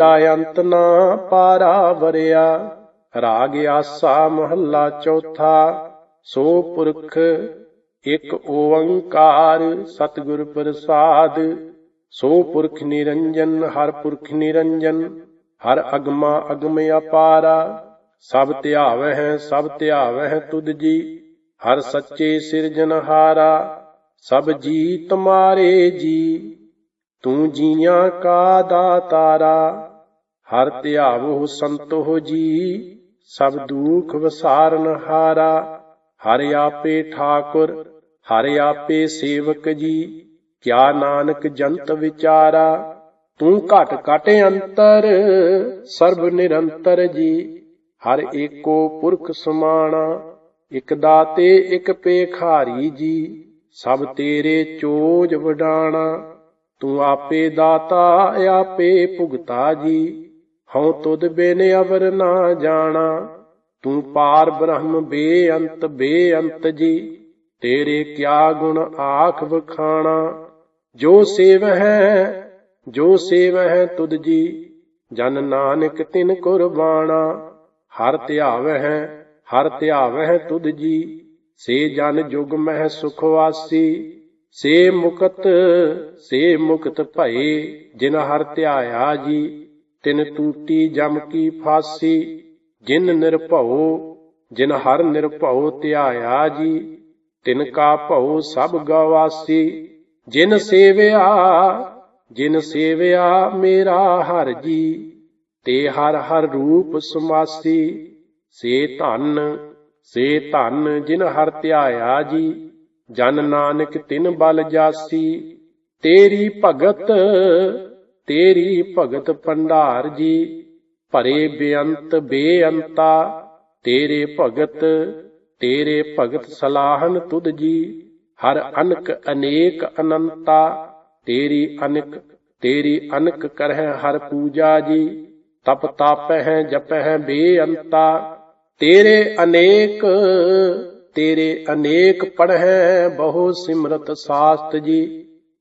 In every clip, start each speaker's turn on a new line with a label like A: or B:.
A: ਦਾ ਅੰਤ ਨਾ ਪਾਰਾ ਵਰਿਆ, ਰਾਗ ਆਸਾ ਮਹੱਲਾ ਚੌਥਾ, ਸੋ ਪੁਰਖ ਇੱਕ ਓੰਕਾਰ ਸਤਿਗੁਰ ਪ੍ਰਸਾਦ, ਸੋ ਪੁਰਖ ਨਿਰੰਜਨ, ਹਰ ਪੁਰਖ ਨਿਰੰਜਨ, ਹਰ ਅਗਮਾ ਅਗਮ ਅਪਾਰਾ, ਸਭ ਧਿਆਵਹਿ ਹੈ ਸਭ ਧਿਆਵਹਿ ਤੁਧ ਜੀ, ਹਰ ਸੱਚੇ ਸਿਰਜਨਹਾਰਾ ਸਭ ਜੀ ਤੁਮਾਰੇ ਜੀ, ਤੂੰ ਜੀਆਂ ਕਾ ਦਾਤਾਰਾ ਹਰ ਧਿਆਵੋ ਸੰਤੋ ਜੀ, ਸਭ ਦੁਖ ਵਸਾਰਨ ਹਾਰਾ। ਹਰ ਆਪੇ ਠਾਕੁਰ, ਹਰ ਆਪੇ ਸੇਵਕ ਜੀ, ਕਿਆ ਨਾਨਕ ਜੰਤ ਵਿਚਾਰਾ। ਤੂੰ ਘਟ ਘਟ ਅੰਤਰ, ਸਰਬ ਨਿਰੰਤਰ ਜੀ। ਹਰ ਏਕੋ ਪੁਰਖ ਸਮਾਣਾ, ਇਕ ਦਾਤੇ ਇਕ ਪੇਖਾਰੀ ਜੀ। ਸਭ ਤੇਰੇ ਚੋਜ ਵਡਾਣਾ, ਤੂੰ ਆਪੇ ਦਾਤਾ, ਆਪੇ ਭੁਗਤਾ ਜੀ। ਹਉ ਤੁਧ ਬਿਨ ਅਵਰ ਨਾ ਜਾਣਾ, ਤੂੰ ਪਾਰ ਬ੍ਰਹਮ ਬੇਅੰਤ ਬੇਅੰਤ ਜੀ, ਤੇਰੇ ਕਿਆ ਗੁਣ ਆਖ ਵਖਾਣਾ? ਜੋ ਸੇਵ ਹੈ ਜੋ ਸੇਵ ਹੈ ਤੁਧ ਜੀ, ਜਨ ਨਾਨਕ ਤਿਨ ਕੁਰਬਾਣਾ। ਹਰ ਧਿਆਵ ਹੈ ਹਰ ਧਿਆਵ ਹੈ ਤੁਧ ਜੀ, ਸੇ ਜਨ ਜੁਗ ਮਹਿ ਸੁਖ ਵਾਸੀ, ਸੇ ਮੁਕਤ ਸੇ ਮੁਕਤ ਭਏ, ਜਿਨ ਹਰ ਧਿਆਇਆ ਜੀ। ਤਿਨ ਟੂਟੀ ਜਮ ਕੀ ਫਾਸੀ, ਜਿਨ ਨਿਰਭਉ, ਜਿਨ ਹਰ ਨਿਰਭਉ ਧਿਆਇਆ ਜੀ, ਤਿਨ ਕਾ ਭਉ ਸਭ ਗਵਾਸੀ, ਜਿਨ ਸੇਵਿਆ ਜਿਨ ਸੇਵਿਆ ਮੇਰਾ ਹਰ ਜੀ, ਤੇ ਹਰ ਹਰ ਰੂਪ ਸਮਾਸੀ, ਸੇ ਧਨ ਸੇ ਧਨ ਜਿਨ ਹਰ ਧਿਆਇਆ ਜੀ, ਜਨ ਨਾਨਕ ਤਿਨ ਬਲ ਜਾਸੀ, ਤੇਰੀ ਭਗਤ ਤੇਰੀ ਭਗਤ ਭੰਡਾਰ ਜੀ, ਭਰੇ ਬੇਅੰਤ ਬੇਅੰਤਾ, ਤੇਰੇ ਭਗਤ ਤੇਰੇ ਭਗਤ ਸਲਾਹਨ ਤੁਧ ਜੀ, ਹਰ ਅਨਕ ਅਨੇਕ ਅਨੰਤਾ, ਤੇਰੀ ਅਨਕ ਤੇਰੀ ਅਨਕ ਕਰਹਿ ਹਰ ਪੂਜਾ ਜੀ, ਤਪ ਤਾਪਹਿ ਜਪਹਿ ਬੇਅੰਤਾ, ਤੇਰੇ ਅਨੇਕ ਤੇਰੇ ਅਨੇਕ ਪੜਹਿ ਬਹੁ ਸਿਮਰਤ ਸਾਸਤ ਜੀ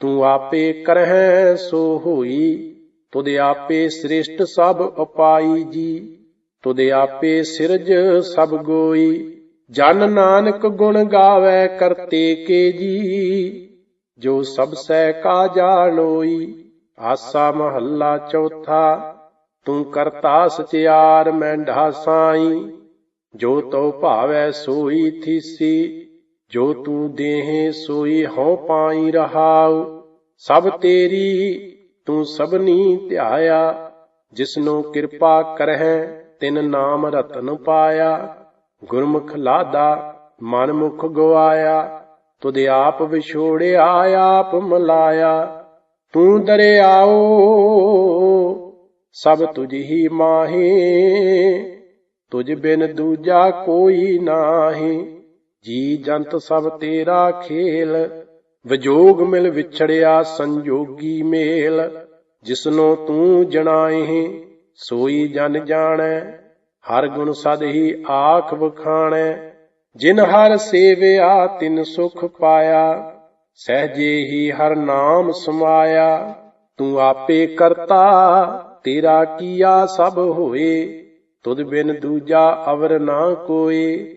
A: ਤੂੰ ਆਪੇ ਕਰਹਿ ਸੋ ਹੋਈ, ਤੁਧ ਆਪੇ ਸ੍ਰੇਸ਼ਟ ਸਭ ਅਪਾਈ ਜੀ, ਤੁਧ ਆਪੇ ਸਿਰਜ ਸਭ ਗੋਈ, ਜਨ ਨਾਨਕ ਗੁਣ ਗਾਵੇ ਕਰਤੇ ਕੇ ਜੀ, ਜੋ ਸਭ ਸਹਿ ਕਾ ਜਾਣੋਈ ਆਸਾ ਮਹੱਲਾ ਚੌਥਾ, ਤੂੰ ਕਰਤਾ ਸਚਿਆਰ ਮੈਂਢਾ ਸਾਈ ਜੋ ਤੋ ਭਾਵੈ ਸੋਈ ਥੀਸੀ ਜੋ ਤੂੰ ਦੇਹ ਸੋਈ ਹਉ ਪਾਈ ਰਹਾਉ, ਸਭ ਤੇਰੀ ਤੂੰ ਸਭਨੀ ਧਿਆਇਆ, ਜਿਸਨੂੰ ਕਿਰਪਾ ਕਰਹਿ, ਤਿਨ ਨਾਮ ਰਤਨ ਪਾਇਆ। ਗੁਰਮੁਖ ਲਾਦਾ ਮਨ ਮੁਖ ਗਵਾਇਆ, ਤੁਧ ਆਪ ਵਿਛੋੜਿਆ, ਆਪ ਮਲਾਇਆ। ਤੂੰ ਦਰਿਆਓ, ਸਭ ਤੁਝ ਹੀ ਮਾਹੀ, ਤੁਝ ਬਿਨ ਦੂਜਾ ਕੋਈ ਨਾਹੀ। ਜੀ ਜੰਤ ਸਭ ਤੇਰਾ ਖੇਲ, ਵਿਜੋਗ ਮਿਲ ਵਿਛੜਿਆ ਸੰਜੋਗੀ ਮੇਲ। ਜਿਸਨੋ ਤੂੰ ਜਣਾਏ ਸੋਈ ਜਨ ਜਾਣੈ, ਹਰ ਗੁਣ ਸਦ ਹੀ ਆਖ ਵਖਾਣੈ। ਜਿਨ ਹਰ ਸੇਵਿਆ, ਤਿਨ ਸੁਖ ਪਾਇਆ, ਸਹਜੇ ਹੀ ਹਰ ਨਾਮ ਸਮਾਇਆ। ਤੂੰ ਆਪੇ ਕਰਤਾ, ਤੇਰਾ ਕੀਆ ਸਭ ਹੋਏ, ਤੁਧ ਬਿਨ ਦੂਜਾ ਅਵਰ ਨਾ ਕੋਏ।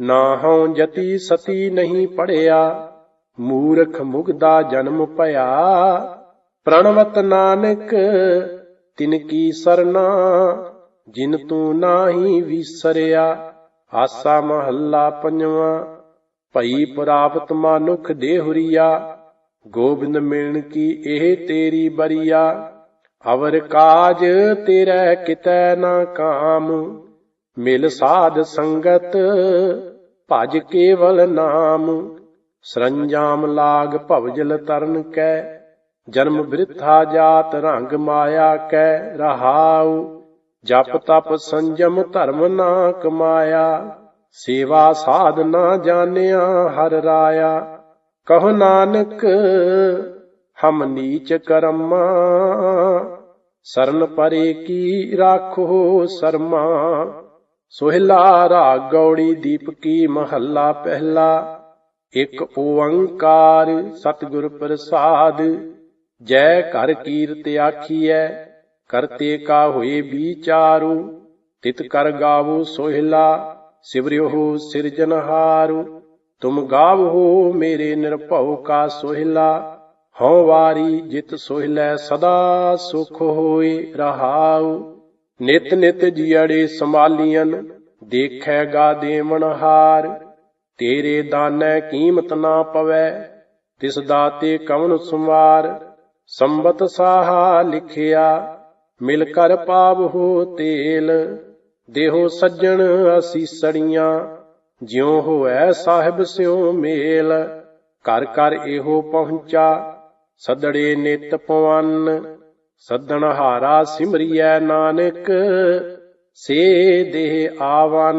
A: ਨਾ ਜਤੀ ਸਤੀ ਨਹੀਂ ਪੜਿਆ, ਮੂਰਖ ਮੁਗਦਾ ਜਨਮ ਭਇਆ। ਪ੍ਰਣਵਤ ਨਾਨਕ, ਤਿਨ ਕੀ ਸਰਨਾ, ਜਿਨ ਤੂੰ ਨਾਹੀ ਵਿਸਰਿਆ, ਆਸਾ ਮਹੱਲਾ ਪੰਜਵਾਂ। ਭਈ ਪ੍ਰਾਪਤ ਮਾਨੁਖ ਦੇਹੁਰੀਆ, ਗੋਬਿੰਦ ਮਿਲਣ ਕੀ ਇਹ ਤੇਰੀ ਬਰੀਆ। ਅਵਰ ਕਾਜ ਤੇਰੇ ਕਿਤੈ ਨਾ ਕਾਮ। ਮਿਲ ਸਾਧ ਸੰਗਤ, ਭਜ ਕੇਵਲ ਨਾਮ। ਸਰੰਜਾਮ ਲਾਗ ਭਵਜਲ ਤਰਨ ਕੈ, ਜਨਮ ਬ੍ਰਿਥਾ ਜਾਤ ਰੰਗ ਮਾਇਆ ਕੈ, ਰਹਾਉ। ਜਪ ਤਪ ਸੰਜਮ ਧਰਮ ਨਾ ਕਮਾਇਆ, ਸੇਵਾ ਸਾਧ ਨਾ ਜਾਣਿਆ ਹਰ ਰਾਇਆ। ਕਹ ਨਾਨਕ, ਹਮ ਨੀਚ ਕਰਮਾ। ਸਰਨ ਪਰੇ ਕੀ ਰਾਖੋ ਸਰਮਾ। ਸੋਹਿਲਾ ਰਾਗ ਗੌੜੀ ਦੀਪਕੀ ਮਹੱਲਾ ਪਹਿਲਾ। ਇੱਕ ਓੰਕਾਰ ਸਤਿਗੁਰ ਪ੍ਰਸਾਦ। ਜੈ ਘਰ ਕੀਰਤ ਆਖੀਐ ਕਰਤੇ ਕਾ ਹੋਏ ਵਿਚਾਰੂ। ਤਿਤ ਕਰ ਗਾਵੋ ਸੋਹਿਲਾ, ਸਿਵਰਿਓ ਸਿਰਜਨਹਾਰੂ ਤੁਮ ਗਾਵੋ ਮੇਰੇ ਨਿਰਭਉ ਕਾ ਸੋਹਿਲਾ। ਹਉ ਵਾਰੀ ਜਿਤ ਸੋਹਿਲੈ ਸਦਾ ਸੁਖ ਹੋਏ ਰਹਾਉ। ਨਿਤ ਨਿਤ ਜੀੜੇ ਸੰਭਾਲੀਆਂ ਦੇਖੈ ਗਾ ਦੇਵਨ ਹਾਰ। ਤੇਰੇ ਦਾਨੈ ਕੀਮਤ ਨਾ ਪਵੈ, ਤਿਸ ਦਾਤੇ ਕਵਨ ਸੁਮਾਰ ਸੰਬਤ ਸਾਹਾ ਲਿਖਿਆ, ਮਿਲ ਕਰ ਪਾਵਹੁ ਤੇਲ। ਦੇਹੋ ਸੱਜਣ ਅਸੀਸੜੀਆਂ ਜਿਉ ਹੋਐ ਸਾਹਿਬ ਸਿਉ ਮੇਲ। ਘਰ ਘਰ ਇਹੋ ਪਹੁੰਚਾ, ਸਦੜੇ ਨਿਤ ਪਵਨ। ਸੱਦਣ ਹਾਰਾ ਸਿਮਰਿਐ ਨਾਨਕ ਸੇ ਦੇਹ ਆਵਨ।